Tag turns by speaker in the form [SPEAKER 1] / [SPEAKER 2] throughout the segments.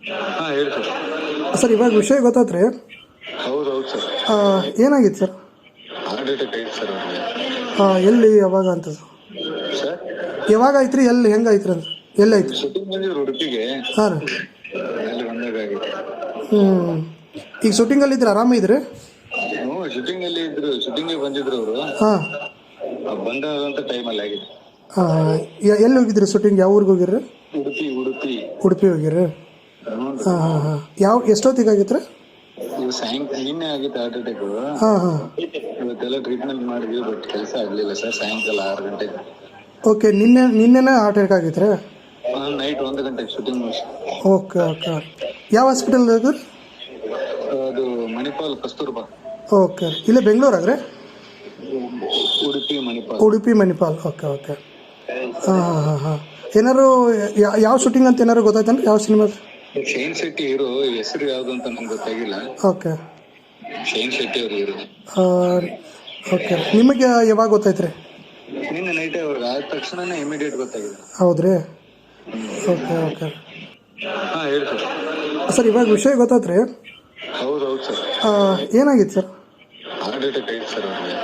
[SPEAKER 1] ಹಾಂ ಹೇಳಿ sir.
[SPEAKER 2] Sir ಇವಾಗ ವಿಷಯ ಗೊತ್ತಾತ್ರಿ
[SPEAKER 1] ಹೌದು ಹೌದು ಸರ್
[SPEAKER 2] ಏನಾಗಿತ್ತು ಸರ್?
[SPEAKER 1] ಹಾರ್ಟ್ ಅಟ್ಯಾಕ್ ಸರ್ ಅವ್ರಿಗೆ.
[SPEAKER 2] ಆ, ಎಲ್ಲಿ ಯಾವಾಗ ಅಂತ
[SPEAKER 1] ಸರ್?
[SPEAKER 2] ಯಾವಾಗ ಐತ್ರಿ ಎಲ್ಲಿ ಹೆಂಗ್ ಐತ್ರಿ ಅಂತ? ಎಲ್ಲಿ ಐತ್ರಿ
[SPEAKER 1] ಶೂಟಿಂಗ್ ಬಂದಿದ್ರು ಉಡುಪಿಗೆ.
[SPEAKER 2] ಹಾಂ ರೀ.
[SPEAKER 1] ಅಲ್ಲಿ ಬಂದಾಗ ಆಗಿತ್ತು
[SPEAKER 2] ಹ್ಞೂ ಈಗ ಶೂಟಿಂಗಲ್ಲಿ ಇದ್ರೆ ಆರಾಮಿದ್ರಿ
[SPEAKER 1] ಹ್ಞೂ ಶೂಟಿಂಗ್ ಅಲ್ಲಿ ಇದ್ರು ಶೂಟಿಂಗ್ ಬಂದಿದ್ರು ಅವರು.
[SPEAKER 2] ಹಾಂ.
[SPEAKER 1] ಬಂದಂತ ಟೈಮಲ್ಲಿ ಆಗಿದೆ.
[SPEAKER 2] ಎಲ್ಲಿ ಹೋಗಿದ್ರಿ ಶೂಟಿಂಗ್ ಯಾವ ಊರಿಗೆ ಹೋಗಿರ್ರಿ?
[SPEAKER 1] ಉಡುಪಿ ಉಡುಪಿ.
[SPEAKER 2] ಉಡುಪಿ ಹೋಗಿರ್ರಿ. ಹಾಂ ಹಾಂ ಹಾಂ. ಯಾವ ಎಷ್ಟೊತ್ತಿಗೆ ಆಗಿತ್ತು ರೀ
[SPEAKER 1] ಇವು ಸಾಯಂಕಾಲ ನಿನ್ನೆ ಆಗಿತ್ತು ಹಾರ್ಟ್ ಅಟ್ಯಾಕ್
[SPEAKER 2] ಹಾಂ ಹಾಂ.
[SPEAKER 1] ಇವತ್ತೆಲ್ಲ ಟ್ರೀಟ್ಮೆಂಟ್ ಮಾಡಿದ್ವಿ ಬಟ್ ಕೆಲಸ ಆಗಲಿಲ್ಲ ಸರ್ ಸಾಯಂಕಾಲ ಆರು ಗಂಟೆಗೆ.
[SPEAKER 2] ಓಕೆ ನಿನ್ನೆ ನಿನ್ನೆನೇ ಹಾರ್ಟ್ ಅಟ್ಯಾಕ್ ಆಗಿತ್ತು
[SPEAKER 1] ನೈಟ್ ಒಂದು ಗಂಟೆಗೆ ಶೂಟಿಂಗ್
[SPEAKER 2] ಓಕೆ ಓಕೆ ಯಾವ ಹಾಸ್ಪಿಟಲ್ ಅದು
[SPEAKER 1] ಅದು? ಮಣಿಪಾಲ್ ಕಸ್ತೂರ್ಬಾ.
[SPEAKER 2] ಓಕೆ ಇಲ್ಲೇ ಬೆಂಗಳೂರು ರೀ?
[SPEAKER 1] ಉಡುಪಿ ಮಣಿಪಾಲ್.
[SPEAKER 2] ಉಡುಪಿ ಮಣಿಪಾಲ್. ಓಕೆ ಓಕೆ ಹಾಂ ಹಾಂ ಹಾಂ ಹಾಂ. ಏನಾರು ಯಾವ ಶೂಟಿಂಗ್ ಅಂತ ಏನಾರು ಗೊತ್ತಾಯ್ತಂದ್ರೆ ಯಾವ ಸಿನಿಮಾ
[SPEAKER 1] ಶೈನ್ ಶೆಟ್ಟಿ ಹೀರೋ ಹೆಸರು ಯಾವ್ದು ಅಂತ ನಂಗೆ ಗೊತ್ತಾಗಿಲ್ಲ.
[SPEAKER 2] ಓಕೆ.
[SPEAKER 1] ಶೈನ್ ಶೆಟ್ಟಿ ಅವರು ಹೀರೋ
[SPEAKER 2] ಓಕೆ. ನಿಮಗೆ ಯಾವಾಗ ಗೊತ್ತಾಯ್ತ್ರಿ?
[SPEAKER 1] ನಿನ್ನೆ ನೈಟ್ ಅವ್ರಿಗೆ ಆದ ತಕ್ಷಣನೇ ಇಮಿಡಿಯೇಟ್ ಗೊತ್ತಾಗಿದೆ.
[SPEAKER 2] ಹೌದ್ರಿ? Okay okay.
[SPEAKER 1] ಹಾಂ ಹೇಳಿ ಸರ್.
[SPEAKER 2] ಸರ್ ಇವಾಗ ವಿಷಯ ಗೊತ್ತಾಯ್ತು ರೀ
[SPEAKER 1] ಹೌದು ಹೌದು ಸರ್.
[SPEAKER 2] ಏನಾಗಿತ್ತು ಸರ್?
[SPEAKER 1] ಹಾರ್ಟ್ ಅಟ್ಯಾಕ್ ಐತೆ ಸರ್ ಅವ್ರಿಗೆ.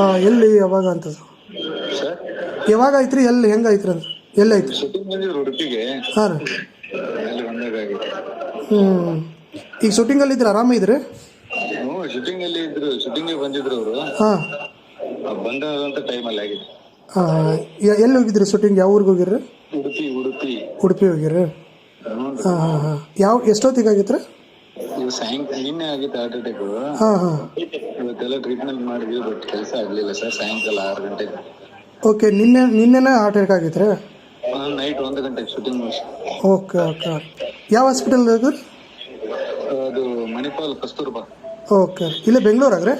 [SPEAKER 2] ಆ, ಎಲ್ಲಿ ಯಾವಾಗ ಅಂತ
[SPEAKER 1] ಸರ್?
[SPEAKER 2] ಯಾವಾಗ ಐತ್ರಿ ಎಲ್ಲಿ ಹೆಂಗೆ ಐತ್ರಿ ಅಂತ? ಎಲ್ಲಿ ಐತ್ರಿ
[SPEAKER 1] ಶೂಟಿಂಗ್ ಬಂದಿದ್ರು ಉಡುಪಿಗೆ.
[SPEAKER 2] ಹಾಂ ರೀ.
[SPEAKER 1] ಅಲ್ಲಿ ಆಗಿತ್ತು
[SPEAKER 2] ಹ್ಞೂ ಈಗ ಶೂಟಿಂಗಲ್ಲಿ ಇದ್ರೆ ಆರಾಮಿದ್ರಿ
[SPEAKER 1] ಹ್ಞೂ ಶೂಟಿಂಗ್ ಅಲ್ಲಿ ಇದ್ರು ಶೂಟಿಂಗ್ ಬಂದಿದ್ರು ಅವರು.
[SPEAKER 2] ಹಾಂ.
[SPEAKER 1] ಬಂದಂತ ಟೈಮಲ್ಲಿ ಆಗಿತ್ತು
[SPEAKER 2] ಎಲ್ಲಿ ಹೋಗಿದ್ರಿ ಶೂಟಿಂಗ್? ಯಾವ ಊರಿಗೆ ಹೋಗಿರ್ರಿ
[SPEAKER 1] ಉಡುಪಿ ಉಡುಪಿ.
[SPEAKER 2] ಉಡುಪಿ ಹೋಗಿರ್ರಿ
[SPEAKER 1] ಹ್ಞೂ.
[SPEAKER 2] ಹಾಂ ಹಾಂ ಹಾಂ. ಯಾವ ಎಷ್ಟೊತ್ತಿಗೆ ಆಗಿತ್ತು
[SPEAKER 1] ಇವು ಸಾಯಂಕಾಲ ನಿನ್ನೆ ಆಗಿತ್ತು ಹಾರ್ಟ್ ಅಟ್ಯಾಕ್
[SPEAKER 2] ಹಾಂ ಹಾಂ.
[SPEAKER 1] ಇವತ್ತೆಲ್ಲ ಟ್ರೀಟ್ಮೆಂಟ್ ಮಾಡಿದ್ವಿ ಬಟ್ ಕೆಲಸ ಆಗಲಿಲ್ಲ ಸರ್ ಸಾಯಂಕಾಲ ಆರು ಗಂಟೆಗೆ.
[SPEAKER 2] ಓಕೆ ನಿನ್ನೆ ನಿನ್ನೆನೇ ಹಾರ್ಟ್ ಅಟ್ಯಾಕ್ ಆಗಿತ್ತು
[SPEAKER 1] ನೈಟ್ ಒಂದು ಗಂಟೆಗೆ ಶೂಟಿಂಗ್ ಮುಗಿಸಿ
[SPEAKER 2] ಓಕೆ ಓಕೆ ಯಾವ ಹಾಸ್ಪಿಟಲ್ ಅದು?
[SPEAKER 1] ಅದು ಮಣಿಪಾಲ್ ಕಸ್ತೂರ್ಬಾ.
[SPEAKER 2] ಓಕೆ ಇಲ್ಲೇ ಬೆಂಗಳೂರ ರೀ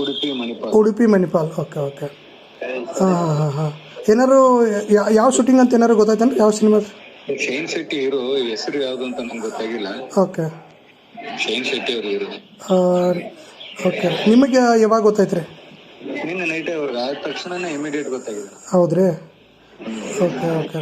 [SPEAKER 1] ಉಡುಪಿ ಮಣಿಪಾಲ್.
[SPEAKER 2] ಉಡುಪಿ ಮಣಿಪಾಲ್. ಓಕೆ ಓಕೆ ಹಾಂ ಹಾಂ ಹಾಂ. ಹಾಂ ಏನಾರು ಯಾವ ಶೂಟಿಂಗ್ ಅಂತ ಏನಾರು ಗೊತ್ತಾಯ್ತೇನ್ರಿ? ಯಾವ ಸಿನಿಮಾ
[SPEAKER 1] ಶೈನ್ ಶೆಟ್ಟಿ ಹೀರೋ ಹೆಸರು ಯಾವ್ದು ಅಂತ ನಂಗೆ ಗೊತ್ತಾಗಿಲ್ಲ.
[SPEAKER 2] ಓಕೆ
[SPEAKER 1] ಶೈನ್ ಶೆಟ್ಟಿ ಅವರು ಹೀರೋ
[SPEAKER 2] ಓಕೆ ನಿಮಗೆ ಯಾವಾಗ ಗೊತ್ತಾಯ್ತು ರೀ
[SPEAKER 1] ನಿನ್ನೆ ನೈಟ್ ಅವ್ರಿಗೆ ಆದ ತಕ್ಷಣನೇ ಇಮಿಡಿಯೇಟ್ ಗೊತ್ತಾಗಿದೆ.
[SPEAKER 2] ಹೌದ್ರಿ? Okay okay